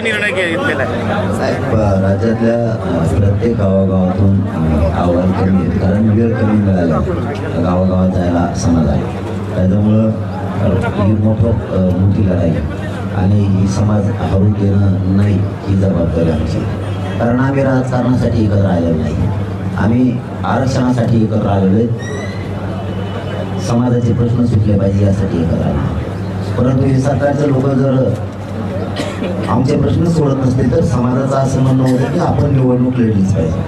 निर्णय घेतलेला आहे. साहेब राज्यातल्या प्रत्येक गावागावातून अ, आव्हान कमी आहेत. कारण वेळ कमी मिळाला गावागावात जायला समाज आहे. त्याच्यामुळं ही मोठं मोठी लढाई आणि ही समाज हरू देणं नाही ही जबाबदारी आमची. कारण आम्ही राजकारणासाठी एकत्र आलेलो नाही. आम्ही आरक्षणासाठी एकत्र आलेलो आहे समाजाचे प्रश्न सुटले पाहिजे यासाठी एकत्र आलो परंतु हे सरकारचे लोक जर आमचे प्रश्न सोडत नसते तर समाजाचं असं म्हणणं होतं की आपण निवडणूक लढलीच पाहिजे.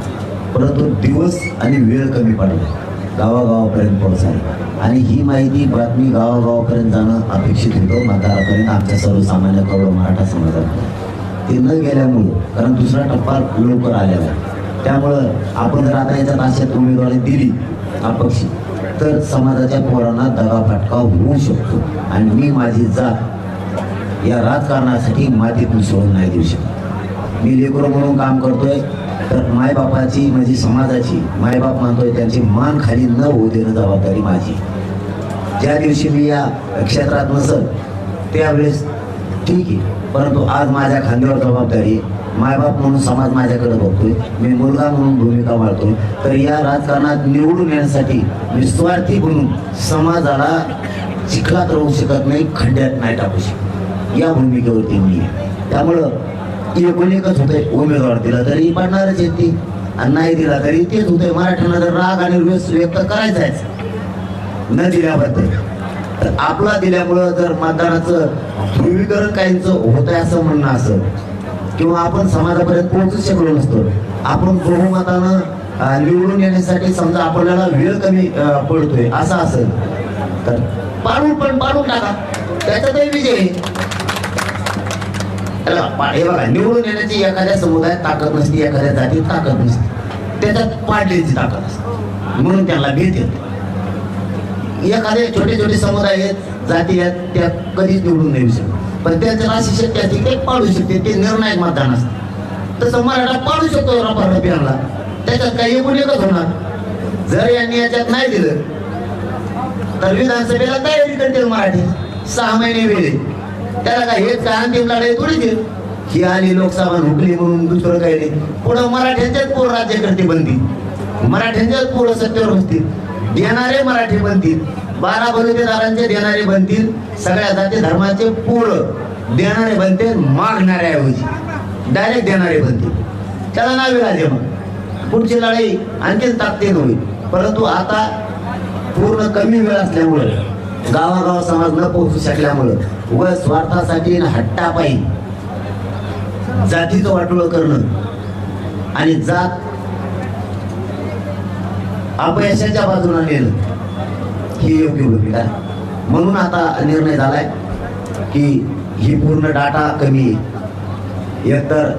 परंतु दिवस आणि वेळ कमी पडला. गावागावापर्यंत पोहोचायला आणि ही माहिती बातमी गावागावापर्यंत जाणं अपेक्षित होतं. मतदारापर्यंत आमच्या सर्वसामान्य कवळ मराठा समाजाला. ते न गेल्यामुळं कारण दुसरा टप्पा लवकर आलेला आहे. त्यामुळं आपण जर आता याच्या ताशात उमेदवारी दिली अपक्षी तर समाजाच्या पोरांना दगाफटका होऊ शकतो. आणि मी माझी जात या राजकारणासाठी मातीतून सोडून नाही देऊ शकत. मी लेकरो म्हणून काम करतोय तर मायबापाची म्हणजे समाजाची मायबाप मानतोय त्यांची मान खाली न होऊ देणं जबाबदारी माझी. ज्या दिवशी मी या क्षेत्रात नसल त्यावेळेस ठीक आहे. परंतु आज माझ्या खांद्यावर जबाबदारी मायबाप म्हणून समाज माझ्याकडे बघतोय मी मुलगा म्हणून भूमिका मारतोय तर या राजकारणात निवडून येण्यासाठी मी स्वार्थी म्हणून समाजाला चिखलात राहू शकत नाही खड्ड्यात नाही टाकू शकत. या भूमिकेवरती मी त्यामुळं एकूण एकच होतंय उमेदवार दिला तरी पडणारच येते ती. आणि नाही दिला तरी तेच होतंय मराठ्यांना तर राग आणि रोष व्यक्त करायचाच न दिल्याबद्दल. तर आपला दिल्यामुळं जर मतदानाचं ध्रुवीकरण काहींचं होत आहे असं म्हणणं असं किंवा आपण समाजापर्यंत पोहोचू शकलो नसतो आपण बहुमतानं निवडून येण्यासाठी समजा आपल्याला वेळ कमी पडतोय असं असेल तर पाडून पण पाडून टाका. त्याच्यातही विजय. आहे. त्याला पा- हे बघा निवडून येण्याची एखाद्या समुदायात ताकद नसते एखाद्या जातीत ताकद नसते. त्याच्यात पाडण्याची ताकद असते. म्हणून त्यांना भीत येते. एखादे छोटे छोटे समुदाय आहेत जाती आहेत त्या कधीच निवडून नाही शकत पण त्यांच्या अशी शक्य असते ते पाडू शकते ते निर्णायक मतदान असते. तसं मराठा पाडू शकतो रपार रपियाला त्याच्यात काही एकूण एकच होणार. जर यांनी याच्यात नाही दिलं तर विधानसभेला तयारी करतील मराठी. सहा महिने वेळे त्याला काय हेच काय अंतिम लढाई थोडी देईल ही आली लोकसभा हुकली म्हणून दुसरं काही नाही. पुढं मराठ्यांच्याच पोर राज्यकर्ते बनतील मराठ्यांच्याच पोरं सत्तेवर बसतील देणारे मराठी बनतील. बारा बलुतेदारांचे देणारे बनतील. सगळ्या जाती धर्माचे पोरं देणारे बनते मागणाऱ्याऐवजी. डायरेक्ट देणारे बनतील त्याला नावे राजे मग. पुढची लढाई आणखीन ताकदीन होईल. परंतु आता पूर्ण कमी वेळ असल्यामुळे गावागाव समाज न पोहोचू शकल्यामुळं व स्वार्थासाठी हट्टापायी जातीचं वाटोळ करणं आणि जात अपयशाच्या बाजूला नेणं ही योग्य भूमिका आहे. म्हणून आता निर्णय झालाय की ही पूर्ण डाटा कमी आहे. एकतर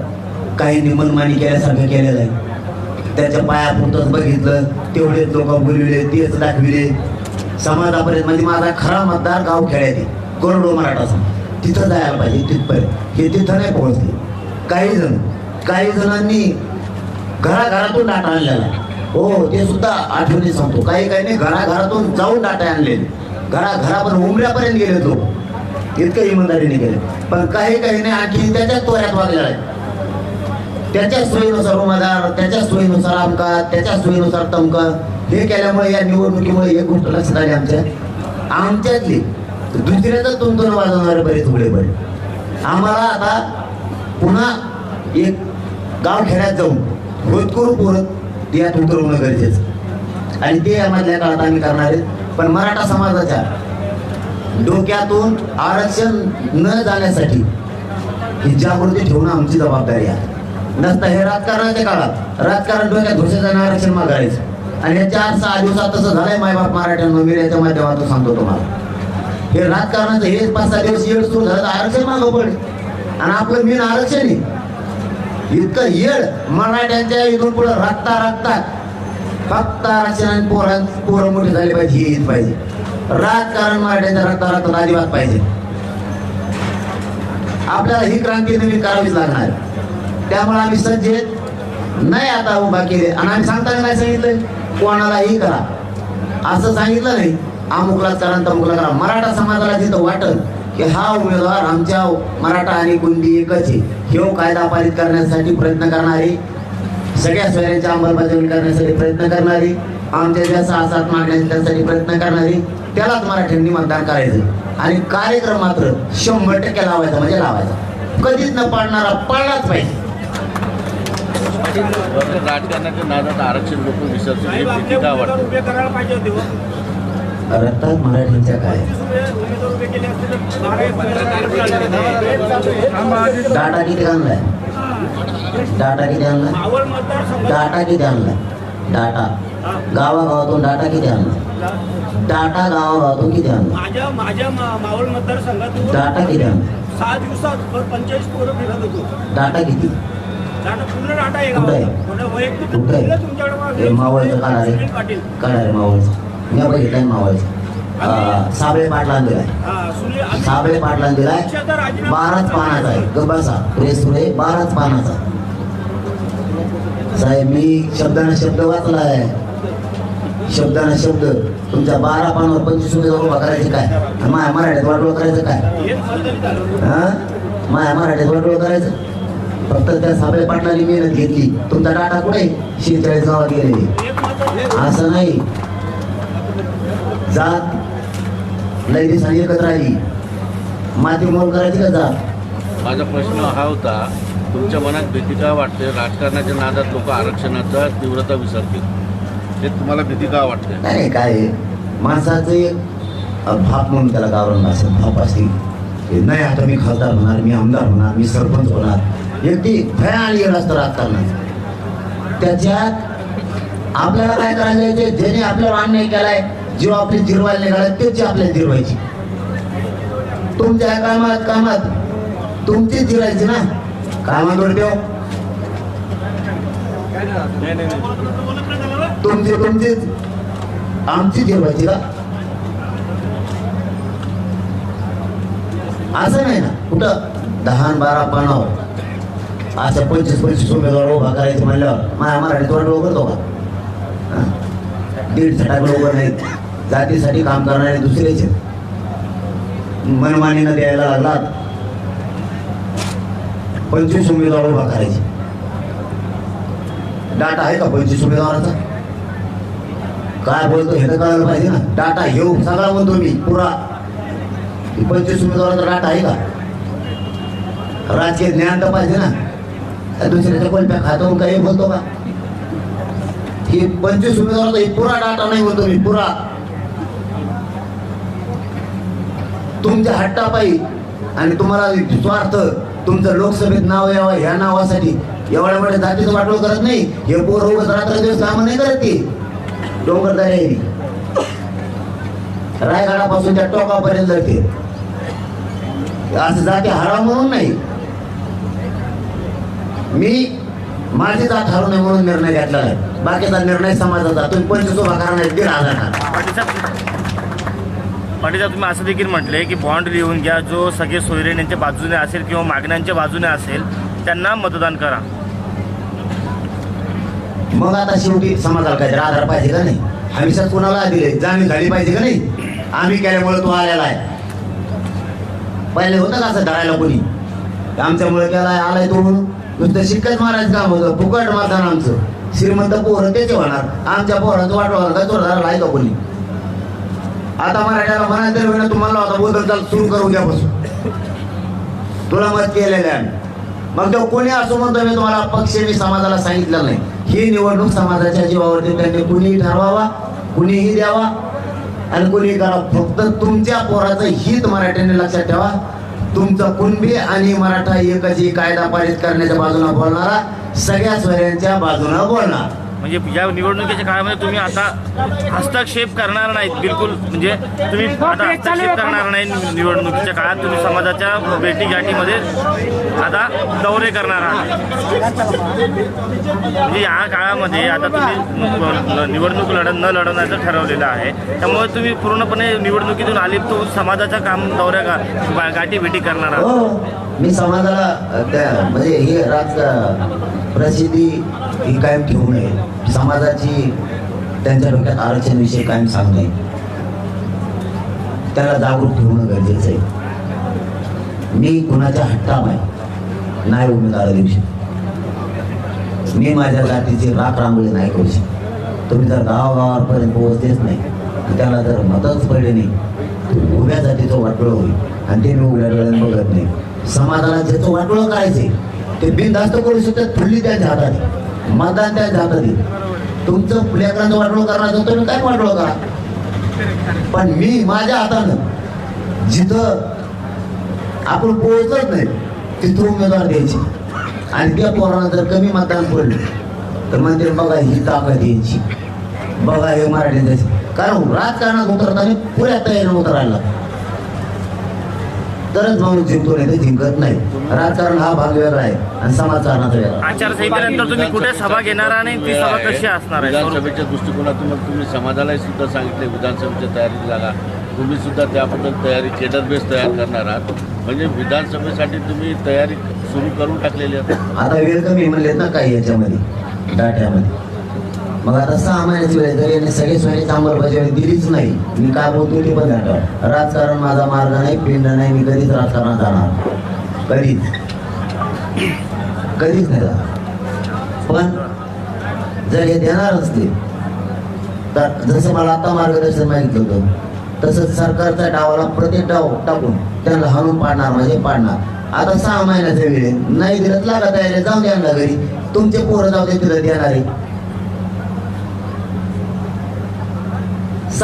काही निमनमानी केल्यासारखं केलेलं आहे. त्याच्या पायापुरतच बघितलं तेवढेच लोक बोलविले तेच दाखविले. समाजापर्यंत म्हणजे माझा खरा मतदार गाव खेळायचे करोडो मराठाचा तिथं जायला पाहिजे तिथपर्यंत. हे तिथं नाही पोहोचले. काही जण काही जणांनी घराघरातून डाटा आणलेला हो ते सुद्धा आठवणी सांगतो. काही काही नाही घराघरातून जाऊन डाटा आणले. घराघरापर्यंत उमऱ्यापर्यंत गेले तो इतकं इमानदारीने गेले. पण काही काही नाही आणखी त्याच्याच तोऱ्यात वागलेला आहे. त्याच्या सोयीनुसार उमेदवार त्याच्या सोयीनुसार आमका त्याच्या सोयीनुसार तमका. हे केल्यामुळे या निवडणुकीमुळे एक गोष्ट लक्षात आली आमच्या. आमच्यातली दुसऱ्याचं तुंतून वाजवणारे बरेच उघडे पडले. आम्हाला आता पुन्हा एक गाव खेड्यात जाऊन रोज होतकरू पोरत यात उतरवणं गरजेचं आणि ते यामधल्या काळात आम्ही करणार आहेत. पण मराठा समाजाच्या डोक्यातून आरक्षण न जाण्यासाठी ही जागृती ठेवणं आमची जबाबदारी आहे. नसता हे राजकारणाच्या काळात. राजकारण डोक्यात घुसायचं आरक्षण मागायचं. आणि या चार सहा दिवसात तसं झालंय मायबाप मराठ्यांना मी याच्या माध्यमातून सांगतो तुम्हाला. हे राजकारणाचं हे पाच सहा दिवस येड सुरू झालं आरक्षण मागं पडे. आणि आपलं मेन आरक्षण आहे. इतकं येड मराठ्यांच्या इथून पुढे राखता राखता फक्त आरक्षण आणि पोरां पोरं मोठी झाली पाहिजे हे येत पाहिजे. राजकारण मराठ्यांच्या रक्ता रक्तात अजिबात पाहिजे. आपल्याला ही क्रांती नवीन करावीच लागणार. त्यामुळे आम्ही सज्ज नाही आता उभा केले. आणि आम्ही सांगताना नाही सांगितलं कोणालाही करा. असं सांगितलं नाही. अमुकलाच करा तमुकला करा. मराठा समाजाला तिथं वाटल की हा उमेदवार आमच्या मराठा आणि कुंडी एकच आहे ह्यो कायदा पारित करण्यासाठी प्रयत्न करणारे सगळ्या सोयऱ्यांची अंमलबजावणी करण्यासाठी प्रयत्न करणारी आमच्या ज्या सहा सात मागण्या त्यासाठी प्रयत्न करणारी त्यालाच मराठ्यांनी मतदान करायचं. आणि कार्यक्रम मात्र शंभर टक्के लावायचा म्हणजे लावायचा. कधीच न पाडणारा पाळलाच पाहिजे. राजकारणाच्या नादात आरक्षण लोक वाटते मराठींच्या काय? डाटा किती आणलाय? डाटा किती आणलाय? डाटा किती आणलाय? डाटा. गावागावातून डाटा किती आणला डाटा गावागावातून किती आणला माझ्या माझ्या मा- मावळ मतदारसंघातून डाटा किती आणला सहा दिवसात पंचेचाळीस पोरं फिरत होतो. डाटा किती? कुठं आहे? मावळचं काढा रे काढा रे मावळचं. मी बघितलंय मावळचं. साबळे पाटलान दिलाय साबळे पाटलान दिलाय बाराच पानाचा आहे. गबासा प्रेस पुढे बाराच पानाचा. साहेब मी शब्दानं शब्द वाचलाय. शब्दानं शब्द. तुमच्या बारा पानावर पंचवीस रुपये उभा करायचे काय? आणि माया मराठीत वाटोळ करायचं काय. हा माया मराठीत वाटोळ करायचं? फक्त त्या साबळे पाटलांनी मेहनत घेतली. तुमचा डाटा कुठे शेहेचाळीस गावात गेलेली. मत असं नाही. जात लय दिवसांनी एकत्र आली. माती मोल करायची का जात माझा प्रश्न हा होता तुमच्या मनात भीती का वाटते? राजकारणाच्या नादात लोक आरक्षणाचा तीव्रता विसरतील. हे तुम्हाला भीती का वाटते? नाही काय माणसाचं भाप म्हणून त्याला गावरण असं भाप असते की नाही आता मी खासदार होणार मी आमदार होणार मी सरपंच होणार. व्यक्ती ती भयान येत राजकारणात. त्याच्यात आपल्याला काय करायचं ते ज्याने आपल्याला अन्याय केलाय जीव आपली जिरवायला निघाला तेच आपल्याला जिरवायची. तुमच्या कामात कामात तुमचीच जिरायची ना? कामात ठेव तुमची तुमचीच आमची जिरवायची का? असं नाही ना. कुठं? दहा बारा पानावर असं पंचवीस पंचवीस उमेदवार उभा करायचं म्हणल्यावर माझ्या मराठी तोंड उघडतो का? दीड सटाकडे उभं नाहीत. जातीसाठी काम करणारे दुसरेचे मनमानीनं द्यायला लागलात. पंचवीस उमेदवार उभा करायचे. डाटा आहे का पंचवीस उमेदवाराचा काय बोलतो हे तर कळायला पाहिजे ना. डाटा घेऊ सगळा म्हणतो मी पुरा. पंचवीस उमेदवाराचा डाटा आहे का? राजकीय ज्ञान तर पाहिजे ना. दुसऱ्याच्या कोणत्या खात्यावरून काही बोलतो का? ही पंचवीस उमेदवार पुरा डाटा नाही बोलतो मी पुरा. तुमच्या हट्टापायी आणि तुम्हाला स्वार्थ तुमचं लोकसभेत नाव यावं ह्या नावासाठी एवढ्या मोठ्या जातीचं वाटोळ करत नाही हे पोर उगाच रात्र दिवस काम नाही करत ती. डोंगरदारी आहे रायगडापासून त्या टोकापर्यंत जाते. असं जाते हरा म्हणून नाही. मी माझी जात हरू नये म्हणून निर्णय घेतलेला आहे. बाकीचा निर्णय समाजाचा तुम्ही पंचवीस उभा करणार दीड हजार तुम्ही असं देखील म्हटले की बॉन्ड लिहून घ्या जो सगळे सोयरेन यांच्या बाजूने असेल किंवा मागण्यांच्या बाजूने असेल त्यांना मतदान करा. मग आता शेवटी समाजाला काहीतरी आधार पाहिजे का नाही? हमेशा कोणाला दिले जाणीव झाली पाहिजे का नाही? आम्ही केल्यामुळे तो आलेला आहे. पहिले होतं का असं धरायला कोणी? आमच्यामुळे केलाय आलाय तो म्हणून. नुसतं शिक्कच मारायचं काम होतं फुकट मतदान आमचं. श्रीमंत पोरं तेच होणार. आमच्या पोरांचं वाटवणार का चोरदाराला आहे का कोणी? आता मराठ्याला म्हणायचं तर होईना तुम्हाला होता बोलत चाल सुरू करू उद्यापासून तुला मत केलेलं आहे मग तो कोणी असो म्हणतो मी तुम्हाला पक्ष मी समाजाला सांगितलं नाही. ही निवडणूक समाजाच्या जीवावरती त्यांनी कुणीही ठरवावा कुणीही द्यावा आणि कुणीही करावा फक्त तुमच्या पोराचं हित मराठ्यांनी लक्षात ठेवा. तुमचं कुणबी आणि मराठा एकच ही कायदा पारित करण्याच्या बाजूने बोलणारा सगळ्या स्वऱ्यांच्या बाजूने बोलणार. म्हणजे या निवडणुकीच्या काळामध्ये तुम्ही आता हस्तक्षेप करणार नाहीत बिलकुल. म्हणजे तुम्ही आता हस्तक्षेप करणार नाही निवडणुकीच्या काळात. तुम्ही समाजाच्या भेटी गाठीमध्ये आता दौरे करणार आहात. म्हणजे या काळामध्ये आता तुम्ही निवडणूक लढ न लढवण्याचं ठरवलेलं आहे. त्यामुळे तुम्ही पूर्णपणे निवडणुकीतून आलिप्त होऊन समाजाच्या काम दौऱ्या गा गाठी भेटी करणार आहात. हो, मी समाजाला म्हणजे हे राज प्रसिद्धी ही कायम ठेवू नये. समाजाची त्यांच्या डोक्यात आरक्षण विषयी कायम नये. त्याला जागरूक ठेवणं गरजेचं आहे. मी कुणाच्या हट्टाम आहे नाही उमेदवार देऊ शकत. मी माझ्या जातीची राख रांगोळी नाही करू शकत. तुम्ही जर गावागावापर्यंत पोहोचतेच नाही. त्याला जर मतच पडले नाही उभ्या जातीचं वाटोळं होईल. आणि ते मी उघड्या डोळ्याने बघत नाही. समाजाला ज्याचं वाटोळं आहे ते बिनधास्त करू शकतात फुल्ली त्यांच्या हातात आहे. मतदान त्यांच्या हातात तुमचं लेकरांचं वाटोळं करणार तुम्ही काय वाटोळं करा पण मी माझ्या हातानं जिथं आपण पोहोचत नाही तिथं उमेदवार द्यायचे आणि त्या पोरांना जर कमी मतदान पडलं तर म्हणजे बघा ही ताकद यायची बघा हे मराठी कारण राजकारणात उतरताना पुऱ्या तयारीने उतरायला लागतं. तरच माणूस जिंकतो नाही तर जिंकत नाही. राजकारण हा भाग वेगळा आहे आणि समाजकारणाचा वेगळा आचारसंहितेनंतर तुम्ही कुठे सभा घेणार आणि ती सभा कशी असणार आहे? विधानसभेच्या दृष्टिकोनातून मग तुम्ही समाजालाही सुद्धा सांगितले विधानसभेच्या तयारीत लागा. तुम्ही सुद्धा त्याबद्दल तयारी केडर बेस तयार करणार आहात. म्हणजे विधानसभेसाठी तुम्ही तयारी सुरू करून टाकलेली आहे आता वेळ कमी म्हणलेत ना काही याच्यामध्ये डाट्यामध्ये. मग आता सहा महिन्याची वेळ जर यांनी सगळे सोयीची अंमलबजावणी दिलीच नाही. मी काय बोलतो ते पण ध्यानात राजकारण माझा मार्ग नाही पिंड नाही मी कधीच राजकारणात जाणार कधीच. कधीच नाही जाणार. पण जर हे देणार असते तर जसं मला आता मार्गदर्शन मागितलं होतं तसंच सरकारचा डावाला प्रत्येक डाव टाकून त्यांना हाणून पाडणार म्हणजे पाडणार. आता सहा महिन्याचा वेळ नाही दिलं लागत आहे तयारी जाऊ द्या घरी. तुमचे पोरं जाऊ दे तिला देणारे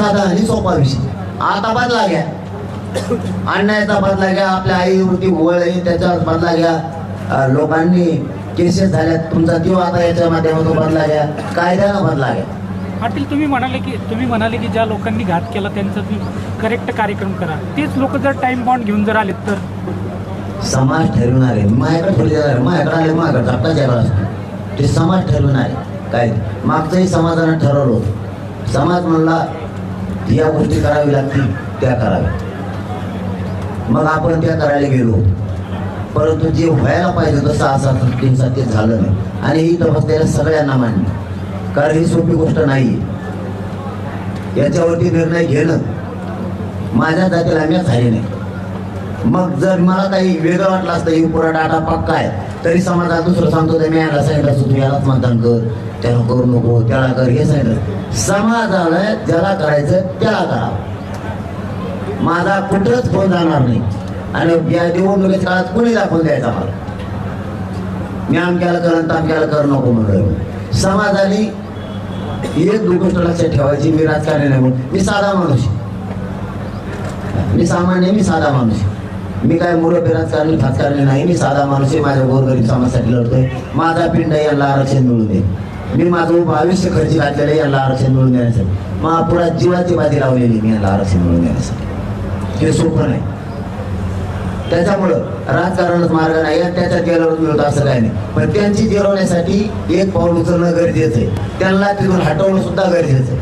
साधा आणि सोपा विषय आता बदला घ्या. अन्यायाचा बदला घ्या आपल्या आईवरती वळ आहे त्याच्यावर बदला घ्या. लोकांनी केसेस झाल्यात तुमचा जीव आता याच्या माध्यमातून बदला घ्या. कायद्यानं बदला घ्या. पाटील तुम्ही म्हणाले की तुम्ही म्हणाले की ज्या लोकांनी घात केला त्यांचा तुम्ही करेक्ट कार्यक्रम करा. तेच लोक जर टाइम बॉन्ड घेऊन जर आलेत तर? समाज ठरवणार आहे माझ्याकडे थोडी आहे. माझ्याकडे आले माझ्याकडे धक्का द्यायला असतो. ते समाज ठरवणार आहे काय? मागचंही समाजानं ठरवलं होतं. समाज म्हणला या गोष्टी करावी लागतील त्या कराव्या. मग आपण त्या करायला गेलो. परंतु जे व्हायला पाहिजे तसं असं दिवसात ते झालं नाही. आणि ही तपसलेल्या सगळ्यांना मान्य. कारण ही सोपी गोष्ट नाही. याच्यावरती निर्णय घेणं. माझ्या जातीला मी झाले नाही. मग जर मला काही वेगळं वाटलं असतं ही पुरा डाटा पक्का आहे. तरी समाजात दुसरं सांगतो ते मी याला सांगितलं असतो तू यालाच मतदान कर. त्याला करू नको त्याला कर हे सांगितलं. समाजाला ज्याला करायचं त्याला करा. माझा कुठंच फोन जाणार नाही. आणि या निवडणुकीच्या काळात कोणी दाखवून द्यायचा मला? मी आमक्याला कर तामक्याला कर नको म्हणलं समाजाने एक गोष्ट लक्षात ठेवायची मी राजकारणी नाही म्हणून. मी साधा माणूस आहे. मी सामान्य मी साधा माणूस आहे. मी काय मुलं बिराजकारणी फाजकारणी नाही. मी साधा माणूस आहे. माझ्या गोरगरीब समाजासाठी लढतोय. माझा पिंड यांना आरक्षण मिळून दे. मी माझं उभं आयुष्य खर्च घातलेलं आहे, आरक्षण मिळून देण्यासाठी. महापुरात जीवाची बाजी लावलेली मी याला आरक्षण मिळून देण्यासाठी. हे सोपं नाही. त्याच्यामुळं राजकारण मार्ग नाही आणि त्याच्या जेलावर मिळतो असं काही नाही. पण त्यांची जेलवण्यासाठी एक पाऊल उचलणं गरजेचं आहे. त्यांना तिथून हटवणं सुद्धा गरजेचं आहे.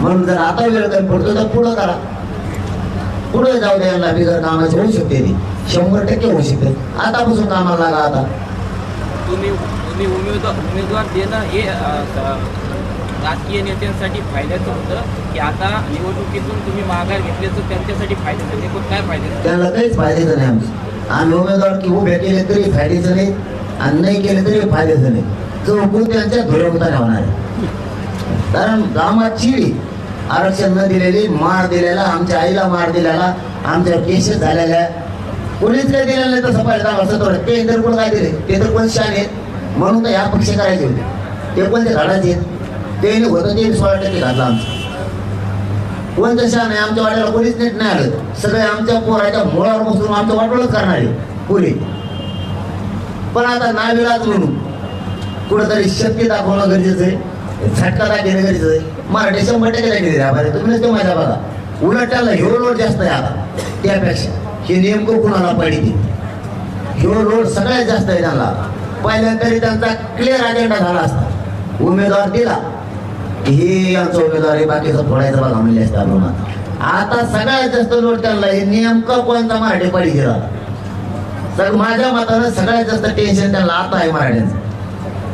म्हणून जर आता वेळ कमी पडतो तर पुढं करा. पुढे जाऊ द्या यांना बिगर कामाची होऊ शकते ती शंभर टक्के होऊ शकते. आतापासून कामाला लागा आता. तुम्ही उमेदवार उमेदवार देणं हे राजकीय नेत्यांसाठी फायद्याचं होतं की आता निवडणुकीतून तुम्ही माघार घेतल्याचं त्यांच्यासाठी फायद्याचं ते पण काय फायद्याचं त्यांना काहीच फायद्याचं नाही आमचं. आम्ही उमेदवार की उभे केले तरी फायद्याचं नाही आणि नाही केले तरी फायद्याचं नाही जो हुकूम त्यांच्या धुरवता होणार आहे. कारण गावात आरक्षण न दिलेली मार दिलेला आमच्या आईला मार दिलेला आमच्या केसेस झालेल्या. कोणीच काय दिलेलं नाही तसं पाहिजे. असं थोडं ते तर कोण काय दिले? ते तर कोण शान आहेत? म्हणून तर ह्या पक्ष करायचे होते. ते पण ते आहेत? ते होतं ते सोळा टक्के घातला आमचं. कोण तशा नाही आमच्या वाट्याला कोणीच नीट नाही आलं. सगळे आमच्या पोराच्या मुळावर बसून आमचं वाटोळच करणारे पुरे पण आता नाविलाज म्हणून कुठंतरी शक्ती दाखवणं गरजेचं आहे. झटका दाखवणं गरजेचं आहे. मराठी शंभर टक्के दाखवले बरं तुम्ही नसते माझ्या बघा. उलट त्याला हिरो लोड जास्त आहे आता. त्यापेक्षा हे नेमकं कुणाला पाहिजे? हिरो लोड सगळ्यात जास्त आहे त्यांना. पहिल्या तरी त्यांचा क्लिअर अजेंडा झाला असता. उमेदवार दिला. की हे आमचा उमेदवार बाकीचं फोडायचं बघा म्हणले असता लोक आता. सगळ्यात जास्त लोट त्यांना हे नेमकं कोणता मराठी पाहिजे गेला तर माझ्या मतानं सगळ्यात जास्त टेन्शन त्यांना आता आहे मराठ्यांचं.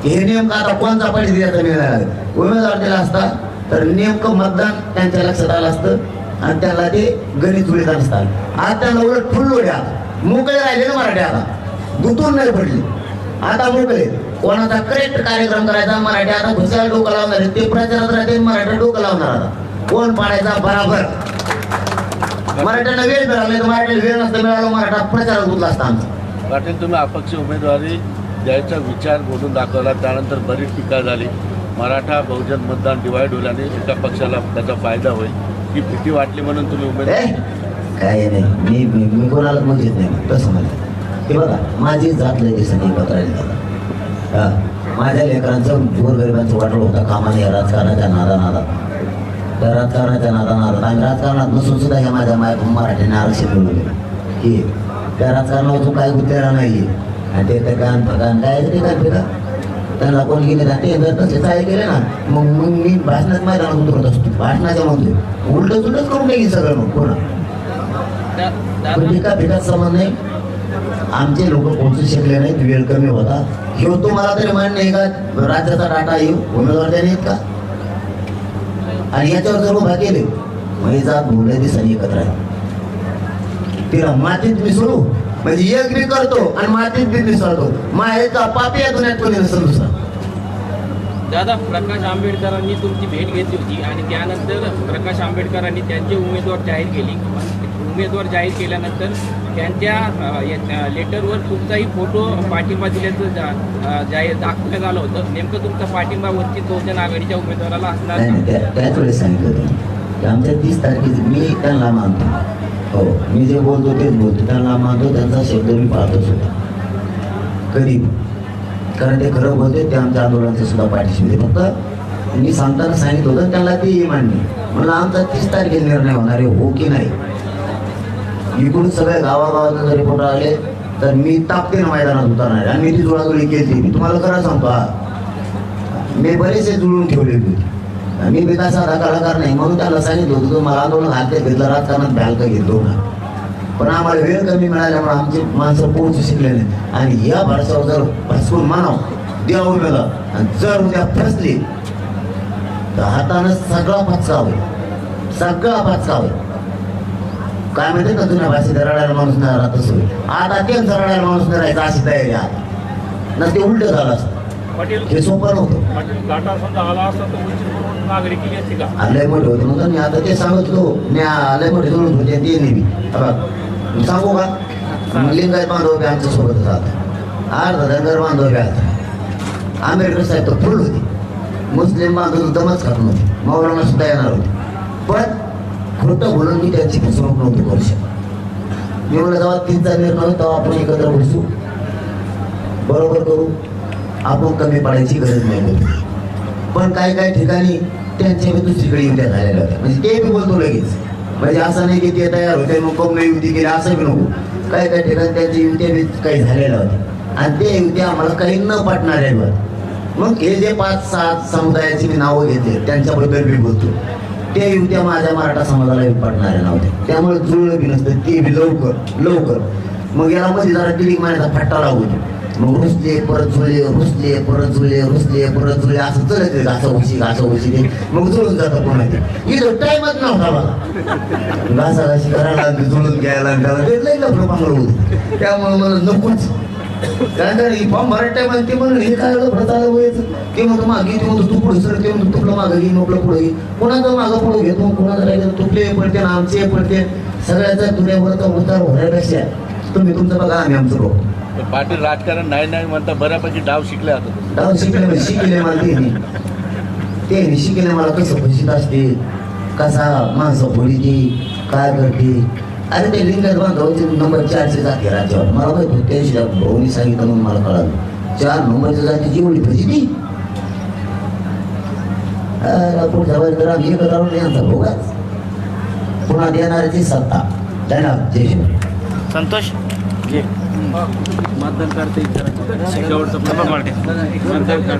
हे नेमकं आता कोणता पाहिजे द्यायचा मिळणार उमेदवार दिला असता तर नेमकं मतदान त्यांच्या लक्षात आलं असतं आणि त्याला ते गणित जुळीत असतात आज त्यांना उलट फुल लोड मोकळे राहिले ना मराठी आता. गुतून नाही पडली. आता मोकळे कोणाचा करेक्ट कार्यक्रम करायचा? मराठी आता घुसायला डोकं लावणार आहे. ते प्रचारात राहते मराठी डोकं लावणार कोण पाडायचा? बराबर. मराठ्यांना वेळ मिळाला तर मराठीला वेळ नसतं मिळाला मराठा प्रचारात गुतला असता आमचा पाटील तुम्ही अपक्ष उमेदवारी द्यायचा विचार बोलून दाखवला. त्यानंतर बरीच टीका झाली. मराठा बहुजन मतदान डिवाईड होईल आणि एका पक्षाला त्याचा फायदा होईल ही भीती वाटली म्हणून तुम्ही उमेदवार काय नाही मी कोणाला मग नाही. तसं म्हणलं ते बघा माझी जात लय दिवसांनी एकत्र हा माझ्या लेकरांचं गोरगरिबांचं वाटलं होता कामाने राजकारणाच्या नादा नादा. त्या राजकारणाच्या नादा नादात आम्ही राजकारणात नसून सुद्धा ह्या माझ्या माय महाराष्ट्राने आरक्षण मिळवले हे त्या राजकारणातून काय गुंतलेला नाही आणि ते ते गान फगान काय ते काय फिरा त्यांना कोण गेले ना ते जर तसे काय केले ना मग मग मी भाषणात मैदानात उतरत असतो. भाषणाच्या म्हणतो उलट उलटच करून टाकी सगळं मग कोणा पिका पिकात संबंध नाही. आमचे लोक पोहोचू शकले नाहीत वेळ कमी होता. हे तुम्हाला तरी मान्य आहे का? राज्याचा राटा येऊ. उमेदवार त्याने आहेत का? आणि याच्यावर जर उभा केले म्हणजे जात भोवल्या दिसाने एकत्र आहे. तिला मातीत मिसळू म्हणजे एक बी करतो आणि मातीत बी मिसळतो. माहेचा पापी या दुनियात कोणी नसेल दुसरा. दादा प्रकाश आंबेडकरांनी तुमची भेट घेतली होती आणि त्यानंतर प्रकाश आंबेडकरांनी त्यांचे उमेदवार जाहीर केली. उमेदवार जाहीर केल्यानंतर त्यांच्या या- लेटरवर तुमचाही फोटो पाठिंबा दिल्याचं जाहीर दाखवण्यात आलं होतं. नेमकं तुमचा पाठिंबा वंचित बहुजन आघाडीच्या उमेदवाराला असणार त्या- त्याच वेळेस सांगितलं होतं. की आमच्या तीस तारखेच मी त्यांना मानतो. हो मी जे बोलतो तेच बोलतो. त्यांना मानतो त्यांचा शब्द मी पाळतोच होता. कधी? कारण ते खरं बोलते ते आमच्या आंदोलनाचं सुद्धा पाठीशी होते फक्त मी सांगताना सांगितलं होतं त्यांना ते मांडली म्हणून आमचा तीस तारखेला निर्णय होणार आहे हो की नाही? इकडून सगळ्या गावागावातून जर रिपोर्टर आले तर मी तापकेन मैदानात उतरणार आणि मी ती जुळाजुळी केली मी तुम्हाला खरं सांगतो हा. मी बरेचसे जुळून ठेवले होते. मी विकास साधा कलाकार नाही म्हणून त्याला सांगितलं होतं मला आंदोलन हात घेतलं राजकारणात भ्यालका घेतलो ना पण आम्हाला वेळ कमी मिळाल्यामुळे आमची माणसं पोहोचू शिकले नाही आणि या भाषावर जर भसकून मानाव द्यावं मिळालं आणि जर उद्या फसली तर हातानं सगळा पचका होईल. सगळा पचका होईल. काय म्हणते ना जुन्या भाषेत रडायला माणूस नाही राहत असं? होईल. आता तेच रडायला माणूस नाही राहायचा अशी तयारी आहे ना ते उलट झालं असतं. हे सोपं नव्हतं. का? आलंय मोठे होते मग मी आता ते सांगतो मी आलंय मोठे जोडून होते ते नेहमी सांगू का? लिंगायत बांधव बी आमच्यासोबत राहत अर्धा धनगर बांधव बी आता आंबेडकर साहेब तर फुल होते. मुस्लिम बांधव दमच खात नव्हते. मौलाना सुद्धा येणार होते. पण खोटं बोलून मी त्यांची फसवणूक नव्हती करू शकत. मी म्हणलं तेव्हा तीनचा निर्णय तेव्हा आपण एकत्र बसू बरोबर करू. आपण कमी पाण्याची गरज नाही होती पण काही काही ठिकाणी त्यांच्या बी दुसरीकडे युत्या झालेल्या होत्या. म्हणजे ते बी बोलतो लगेच. म्हणजे असं नाही की ते तयार होते मग कोण नाही युती केली असं बी नको. काही काही ठिकाणी त्यांची युत्या बी काही झालेल्या होत्या. आणि ते युत्या आम्हाला काही न पटणाऱ्या आहे मग हे जे पाच सात समुदायाची मी नावं घेते त्यांच्याबद्दल मी बोलतो. त्या युत्या माझ्या मराठा समाजाला बी नव्हत्या त्यामुळे जुळलं बी नसतं ते बी लवकर लवकर. मग याला मध्ये जरा दिली मारायचा फट्टा लागू दे मग रुसले परत झुले रुसले परत झुले रुसले परत झुले असं चलत घासा उशी घासा उशी दे मग जुळून जातं कोणा ते इथं टाइमच नव्हता मला घासा घाशी करायला जुळून घ्यायला लई त्यामुळे मला नकोच. कारण का ही फॉर्म टाइम ते म्हणून हे काय चालू व्हायचं ते म्हणतो मागे ते. म्हणतो तू पुढे सर. ते म्हणतो तुला मागं घे आपलं पुढे घे. कोणाचं मागं पुढे घेतो कोणाचं राहिलं तुपले पडते ना आमचे पडते सगळ्याचा दुनियावरचा उतार होण्यापेक्षा. तुम्ही तुमचं बघा आम्ही आमचं बघू. पाटील राजकारण नाही नाही म्हणता बऱ्यापैकी डाव शिकले आता डाव शिकले शिकले मला ते. ते शिकले मला कसं फसित असते कसा माणसं फोडी ती काय करते अरे ते लिंगायत बांधवाचे नंबर चारशे जाते राज्यावर मला माहीत होतं त्या दिवशी भाऊनी सांगितलं म्हणून मला कळालं. चार नंबरच्या जातीची एवढी फसी ती. अरे, पुढच्या वेळेस जर आम्ही एकत्र यांचा भोगाच पुन्हा देणाऱ्याची सत्ता. त्यांना जय संतोष? मतदान करता